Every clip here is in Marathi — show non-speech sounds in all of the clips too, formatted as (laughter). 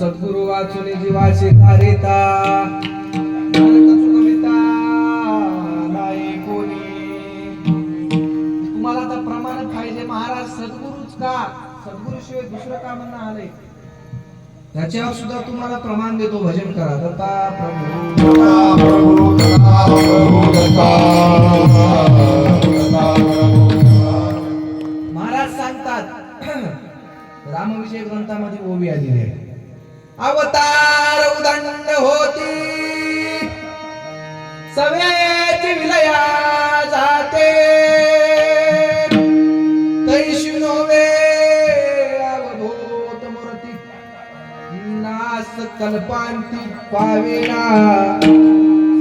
सद्गुरु वाचून जीवाचे तारेता नानक चुकविता नाही कोणी. तुम्हाला आता प्रमाण पाहिजे महाराज सद्गुरुच का? सद्गुरुशिवाय दुसरं का म्हणणं आलंय? त्याच्यावर सुद्धा तुम्हाला प्रमाण देतो भजन करा. दत्ता प्रभू महाराज सांगतात (clears throat) रामविषय ग्रंथामध्ये ओवी आलेली आहे. अवतार उदंड होती. सव्याची विलया जाते. तैशी नोवे अवधूत मूर्ती. नास कल्पांती पावेना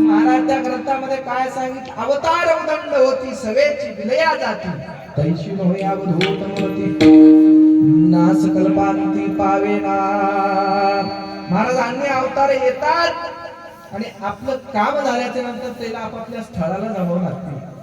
महाराज त्या ग्रंथामध्ये काय सांगितलं? अवतार उदंड होती सवेची विलया जाती. तैशी नोवे अवधूत मूर्ती. नास कल्पांती पावेना महाराज अन्य अवतार येतात आणि आपलं काम झाल्याच्यानंतर त्याला आपापल्या स्थळाला जावं लागते.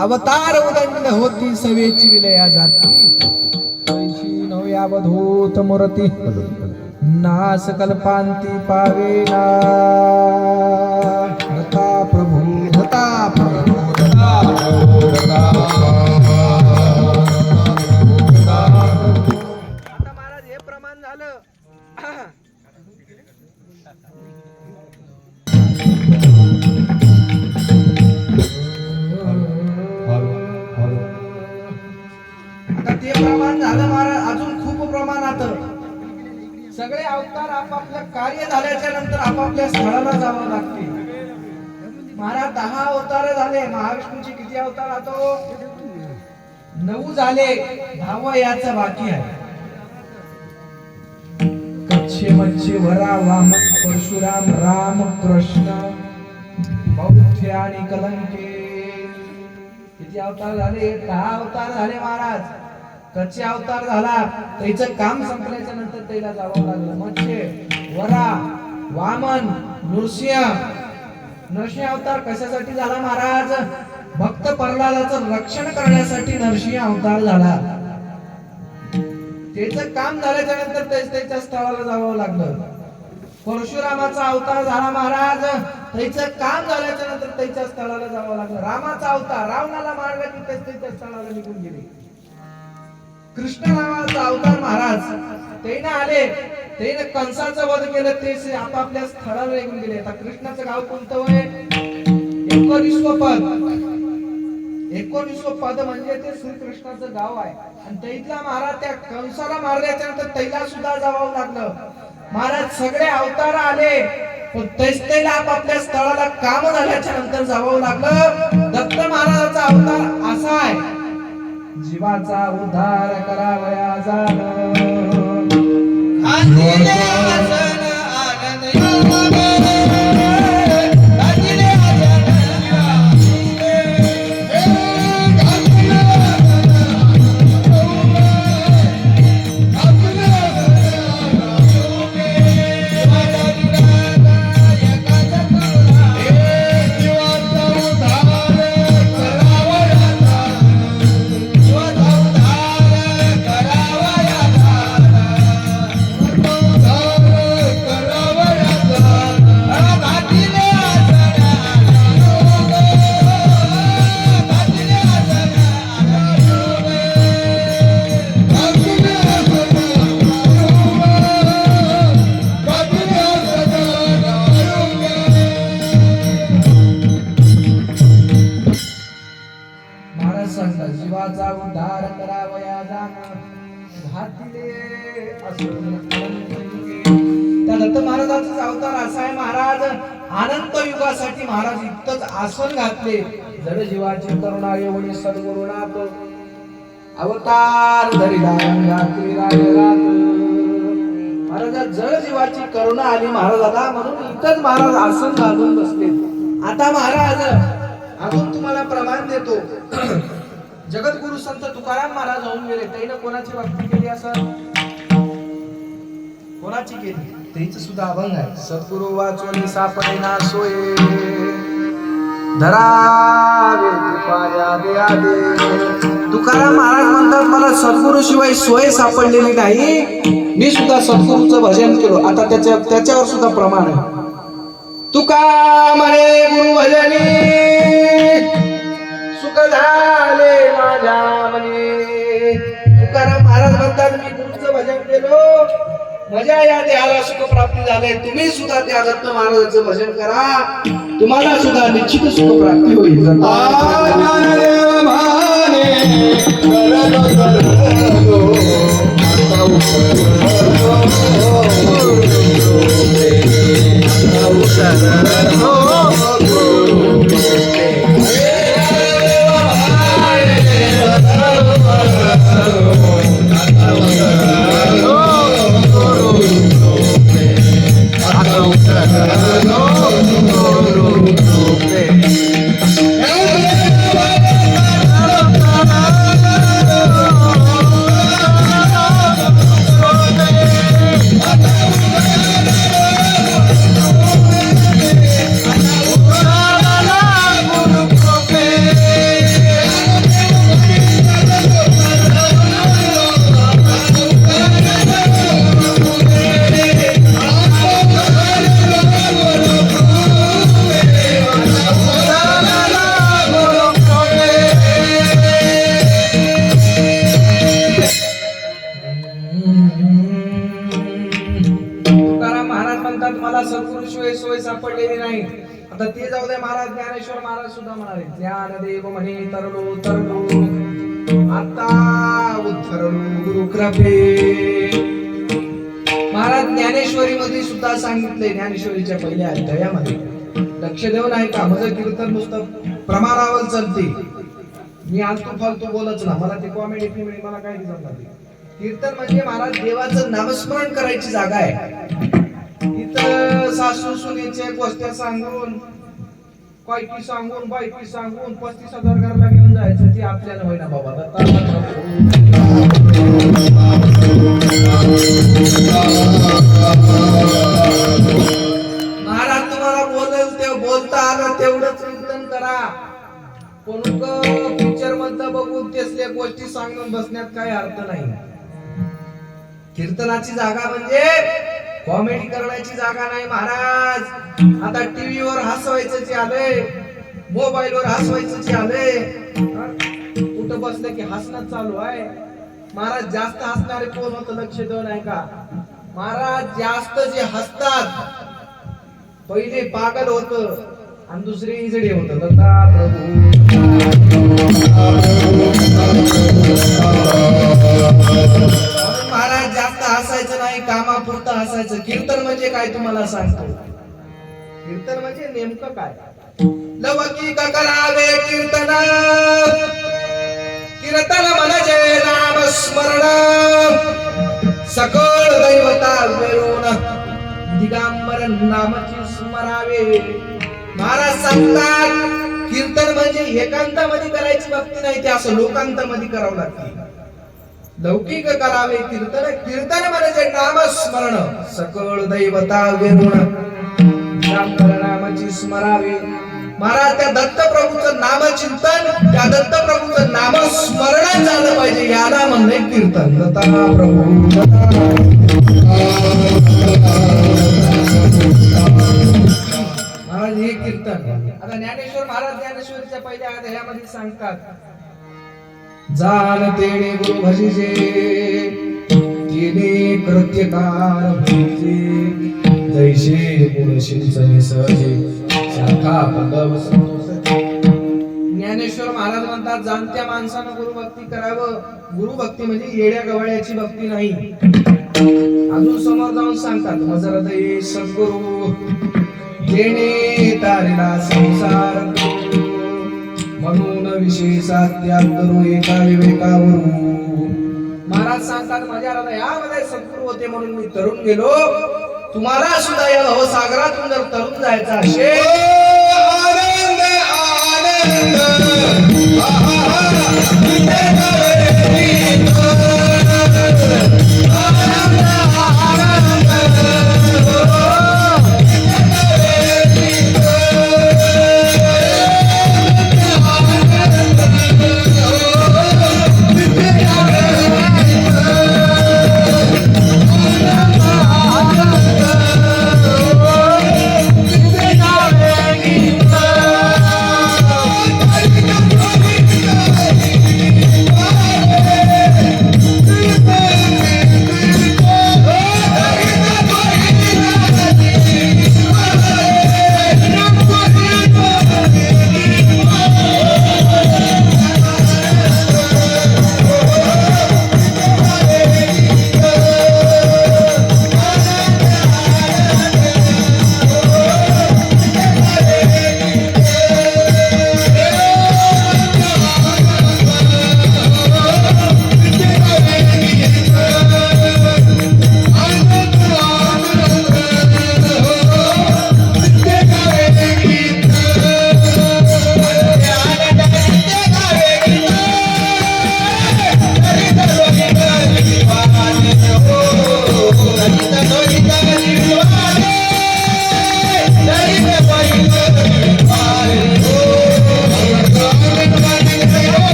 अवतार उदंड होती सवेची विलया जाती. पैशी अवधूत मूर्ती. नास कल्पांती पावे हता प्रभू धता प्रभू हता आता महाराज हे प्रमाण झालं. कार्य झाल्याच्यानंतर आपापल्या स्थळाला जावं लागते. महाराज दहा अवतार झाले. महाविष्णूचे किती अवतार आता हो? नऊ झाले. दहावा याच बाकी आहे. कच्छे मच्छे वरा वामन परशुराम राम कृष्ण बौद्ध आणि कलंके. किती अवतार झाले? दहा अवतार झाले महाराज. कच्चे अवतार झाला. त्याचं काम संपल्याच्या नंतर त्याला जावं लागलं. मच्छे. वरा वामन नृसिंह. नरसिंह अवतार कशासाठी झाला महाराज? भक्त प्रल्हादाचं रक्षण करण्यासाठी नरसिंह अवतार झाला. त्याचं काम झाल्याच्यानंतर तेच त्याच्या स्थळाला जावं लागलं. परशुरामाचा अवतार झाला महाराज. त्याचं काम झाल्याच्यानंतर त्याच्या स्थळाला जावं लागलं. रामाचा अवतार रावणाला मारलं की तेच त्याच्या स्थळाला निघून गेले. कृष्ण नावाचा अवतार महाराज. त्याने आले. त्याने कंसाचं वध केलं. ते आपापल्या स्थळाला येऊन गेले. आता कृष्णाचं गाव कोणतं होय? एकोणीसव पद. एकोणीसव पद म्हणजे ते श्रीकृष्णाचं गाव आहे. आणि तैतला महाराज त्या कंसाला मारल्याच्या नंतर त्याला सुद्धा जावं लागलं. महाराज सगळे अवतार आले. पण तेच त्याला आपापल्या स्थळाला काम झाल्याच्यानंतर जावं लागलं. दत्त महाराजाचा अवतार असा आहे. जीवाचा उद्धार करावया जाण आसन जड जीवाची करुणा एवढी सद्गुरुनाथ. अवतार धरिला महाराजा जड जीवाची करुणा आली महाराजाला म्हणून इथंच महाराज आसन घालून बसले. आता महाराज अजून तुम्हाला प्रमाण देतो. (clears throat) जगद्गुरु संत तुकाराम महाराज होऊन गेले. त्याने कोणाची भक्ती केली असं? कोणाची केली? त्याच सुद्धा अभंग आहे. सद्गुरु वाचून सापडे ना सोये. धरावे तुकाराम महाराज म्हणतात मला सद्गुरू शिवाय सोय सापडलेली नाही. मी सुद्धा सद्गुरूचं भजन केलो. आता त्याच्या त्याच्यावर सुद्धा प्रमाण आहे. तुका म्हणे गुरु भजनी सुख झाले माझ्या मने. तुकाराम महाराज म्हणतात मी गुरुचं भजन केलो. मजा या देहाला सुख प्राप्ती झाले तुम्ही सुद्धा त्या दत्त महाराजांचं भजन करा. तुम्हाला सुद्धा निश्चित सुख प्राप्ती होईल. ज्ञानदेव म्हणे तरलो तरलो आता उतरलो गुरु महाराज ज्ञानेश्वरी मध्ये सुद्धा सांगितले ज्ञानेश्वरीच्या पहिल्या अध्यायामध्ये लक्ष देऊन ऐका माझं कीर्तन नुसतं प्रमाणावर चालते. मी आलतू फालतू बोलच ना मला ते कॉमेडी फिमेडी मला काय जमणार कीर्तन म्हणजे महाराज देवाचं नामस्मरण करायची जागा आहे. इथं सासू सुनेचे गोष्ट सांगून कैकी सांगून बायकी सांगून पस्तीस हजार घरला घेऊन जायचं ते आपल्याला होईना बाबा. महाराज तुम्हाला बोलल ते बोलता आलं तेवढंच कीर्तन करा. पण पिक्चर मधलं बघून तेसल्या गोष्टी सांगून बसण्यात काही अर्थ नाही. कीर्तनाची जागा म्हणजे कॉमेडी करण्याची जागा नाही महाराज. आता टीव्हीवर हसवायचं जे मोबाईल मोबाईलवर हसवायचं जे आले कुठं बसलं की हसणं चालू आहे? महाराज जास्त हसणारे कोण होतं? लक्ष देऊन आहे का? महाराज जास्त जे हसतात पहिले पागल होत आणि दुसरे इजडे होत. दत्ता प्रभू. हसायचं नाही कामापुरतं हसायचं. कीर्तन म्हणजे काय तुम्हाला सांगतो? कीर्तन म्हणजे नेमकं काय? लवकी करावे कीर्तन. कीर्तन म्हणजे नाम स्मरण सकळ दैवता मिळून दिगांबर नामची स्मरावे. महाराज सांगतात कीर्तन म्हणजे एकांतामध्ये करायची भक्ती नाही ते असं लोकांतामध्ये करावं लागते. लौकिक करावे कीर्तन कीर्तन म्हणजे नामस्मरण सकळ दैवता विरुण नामाची स्मरावे. महाराज त्या दत्तप्रभूचं नामचिंतन त्या दत्तप्रभूचं नामस्मरण झालं पाहिजे याला म्हणणे कीर्तन. दत्ता प्रभू. महाराज हे कीर्तन. आता ज्ञानेश्वर महाराज ज्ञानेश्वरीच्या पहिल्या ह्यामध्ये सांगतात जाण तेने गुरु भजिजे. केले कृत्यकार भजिजे. जैसे गुण शिंचने सहजे. शाखा पदव ज्ञानेश्वर महाराज म्हणतात जाणत्या माणसानं गुरु भक्ती करावं. गुरु भक्ती म्हणजे येड्या गवळ्याची भक्ती नाही. अजून समोर जाऊन सांगतात मजर दे सद्गुरु जेणे तारिला संसार. तो. म्हणून विशेषात त्याग एका विवेकावरून महाराज सांगतात माझ्या हृदयामध्ये सद्गुरू होते म्हणून मी तरुण गेलो. तुम्हाला सुद्धा या भवसागरातून जर तरुण जायचं असेल आनंद आनंद.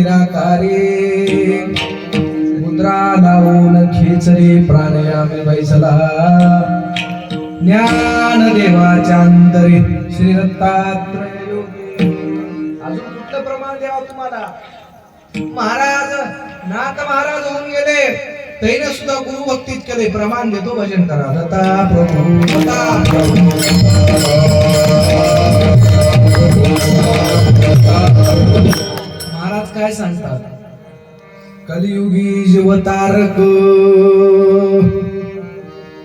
निराकारी. मुद्रा लावून खेचरी प्राणयामी बैसला. ज्ञान देवाच्या अंतरी श्री दत्तात्रय योगी अजून कुठलं प्रमाण द्यावं तुम्हाला? महाराज नाथ महाराज होऊन गेले. तैने सुद्धा गुरु भक्तीत केले. प्रमाण देतो भजन करा. दत्ता प्रभू दत्ता प्रभू. महाराज काय सांगतात? कलियुगी जीवतारक.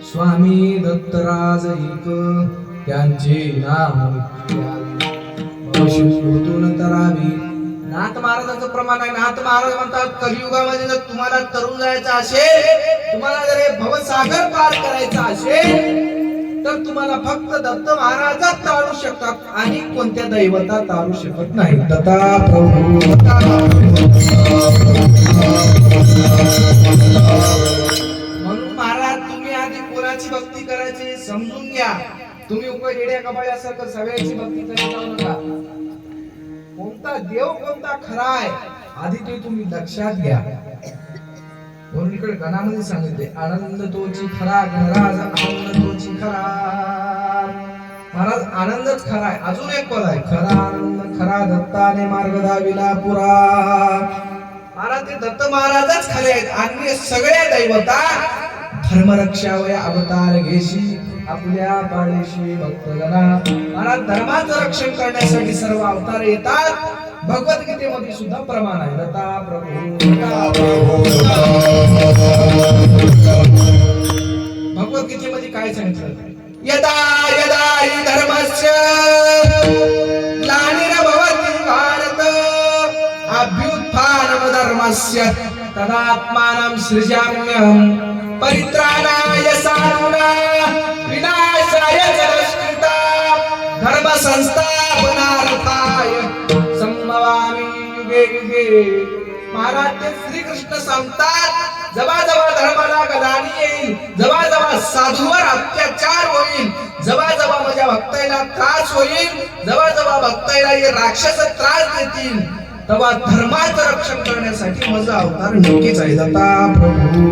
स्वामी दत्तराज एक त्यांचे नाम तरावी. नाथ महाराजांचं प्रमाण आहे. नाथ महाराज म्हणतात कलियुगामध्ये जर तुम्हाला तरुण जायचं असेल तुम्हाला जर हे भवसागर पार करायचं असेल तर तुम्हाला फक्त दत्त महाराजात तारू शकतात आणि कोणत्या दैवता तारू शकत नाही. दत्ता प्रभू म्हणून महाराज तुम्ही आधी कोणाची भक्ती करायची समजून घ्या. तुम्ही उभं असाल कपाळ्यासारखं सगळ्याची भक्ती करत जाऊ नका. कोणता देव कोणता खरा आहे आधी ते तुम्ही लक्षात घ्या. म्हणून इकडे गणामध्ये सांगितले आनंद तोची खरा गणराज आनंद तोची खरा महाराज आनंदच खरा आहे. अजून एक पद आहे खरा आनंद खरा दत्ताने मार्ग दाविला पुरा. महाराज ते दत्त महाराजच खरे आहेत. अन्य सगळ्या दैवता धर्मरक्षावया अवतार घेशी. आपल्या पाडेशी भक्तजना मला धर्माचं रक्षण करण्यासाठी सर्व अवतार येतात. भगवद्गीतेमध्ये सुद्धा प्रमाण आहे. लता प्रभू भगवद्गीतेमध्ये काय सांगितलं? यदा यदा हि धर्मस्य ग्लानिर्भवति भारत अभ्युत्थानम धर्मस्य तदात्मानं सृजाम्यहं परित्राणाय साधूना विनाशाय च धर्म संस्थापनार्थाय संभवामी युगे युगे महाराज ते श्रीकृष्ण सांगतात जवा जवा धर्माला गदानी येईल. जवा जवा साधूवर अत्याचार होईल. जवा जवा माझ्या भक्ताईला त्रास होईल. जवा जवा भक्ताईला हे राक्षस त्रास देतील. तेव्हा धर्माचं रक्षण करण्यासाठी माझा अवतार नक्कीच आहे. दत्ता प्रभू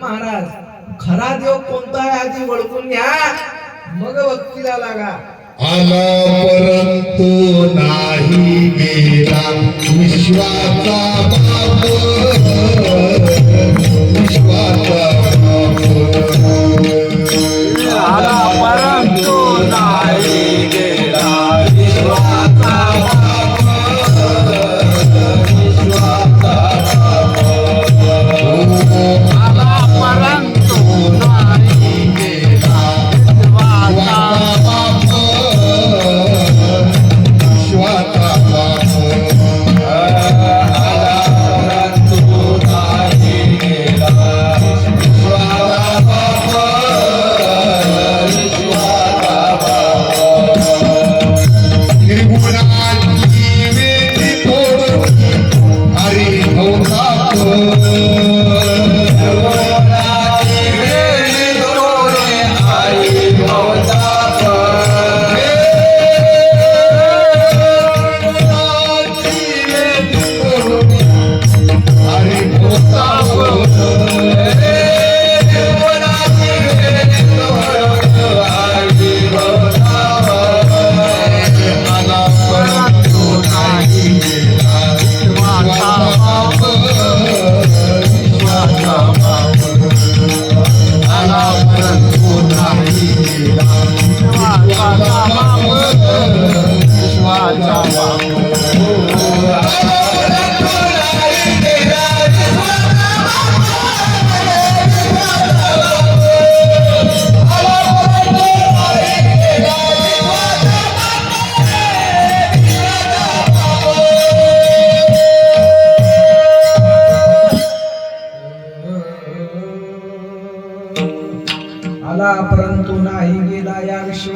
महाराज खरा देव कोणता आहे आधी ओळखून घ्या. मग भक्तीला लागा. आला परंतु नाही गेला विश्वाचा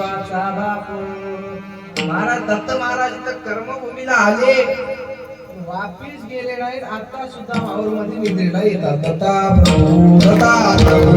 या विश्वाचा महाराज दत्त महाराज तर कर्मभूमीला आले. वापिस गेले नाहीत आता सुद्धा माहूरमध्ये निद्रेला येतात. दत्ता प्रभू दत्ता प्रभू.